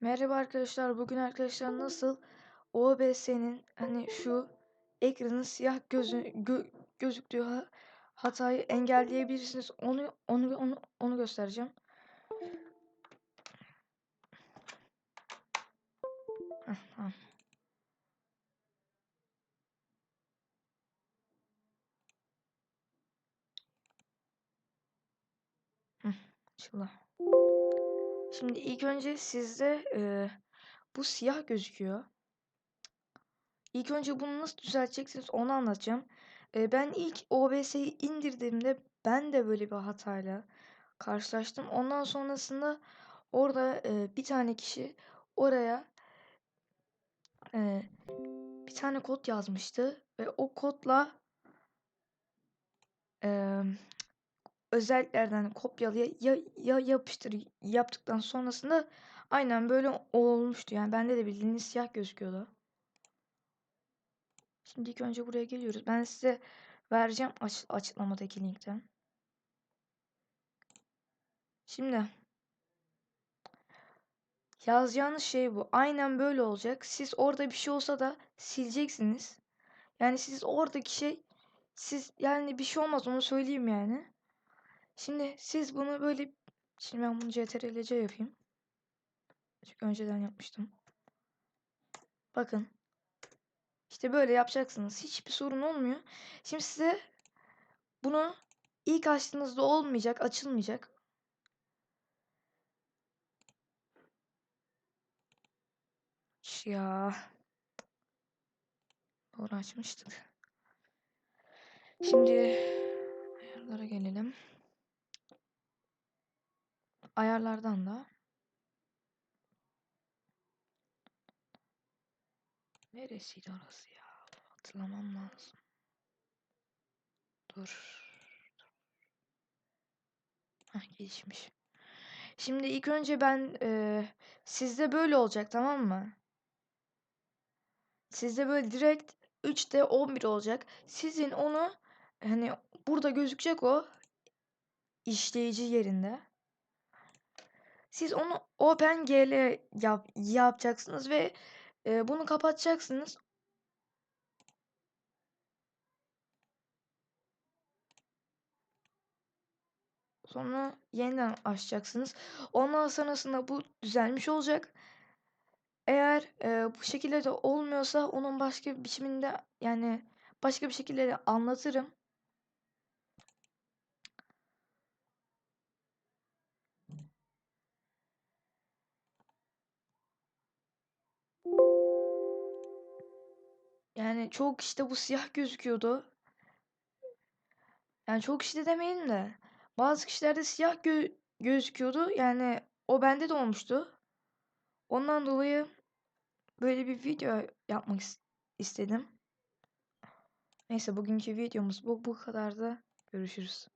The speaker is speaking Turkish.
Merhaba arkadaşlar. Bugün arkadaşlar nasıl OBS'nin hani şu ekranın siyah gözü gö- gözüktüğü ha- hatayı engelleyebilirsiniz. Onu onu onu onu göstereceğim. Heh. Şimdi ilk önce sizde e, bu siyah gözüküyor. İlk önce bunu nasıl düzelteceksiniz onu anlatacağım. E, ben ilk OBS'yi indirdiğimde ben de böyle bir hatayla karşılaştım. Ondan sonrasında orada e, bir tane kişi oraya e, bir tane kod yazmıştı ve o kodla e, özelliklerden kopyalaya ya, ya yapıştır yaptıktan sonrasında aynen böyle olmuştu. Yani bende de bildiğiniz siyah gözüküyordu. Şimdi ilk önce buraya geliyoruz. Ben size vereceğim aç açıklamadaki linkten. Şimdi yazacağınız şey bu. Aynen böyle olacak. Siz orada bir şey olsa da sileceksiniz. Yani siz oradaki şey siz yani bir şey olmaz onu söyleyeyim yani. Şimdi siz bunu böyle şimdi ben bunu CTRL-C yapayım. Çünkü önceden yapmıştım. Bakın. İşte böyle yapacaksınız. Hiçbir sorun olmuyor. Şimdi size bunu ilk açtığınızda olmayacak, açılmayacak. Ya. Doğru açmıştık. Şimdi ayarlara gelelim. Ayarlardan da neresiydi orası ya? Hatırlamam lazım. Dur. Hah gelişmiş. Şimdi ilk önce ben e, sizde böyle olacak tamam mı? Sizde böyle direkt 3'te 11 olacak. Sizin onu hani burada gözükecek o işleyici yerinde. Siz onu OpenGL yap, yapacaksınız ve e, bunu kapatacaksınız. Sonra yeniden açacaksınız. Ondan sonrasında bu düzelmiş olacak. Eğer e, bu şekilde de olmuyorsa onun başka bir biçiminde yani başka bir şekilde de anlatırım. Yani çok işte bu siyah gözüküyordu. Yani çok işte demeyin de bazı kişilerde siyah gö gözüküyordu. Yani o bende de olmuştu. Ondan dolayı böyle bir video yapmak istedim. Neyse bugünkü videomuz bu bu kadar da görüşürüz.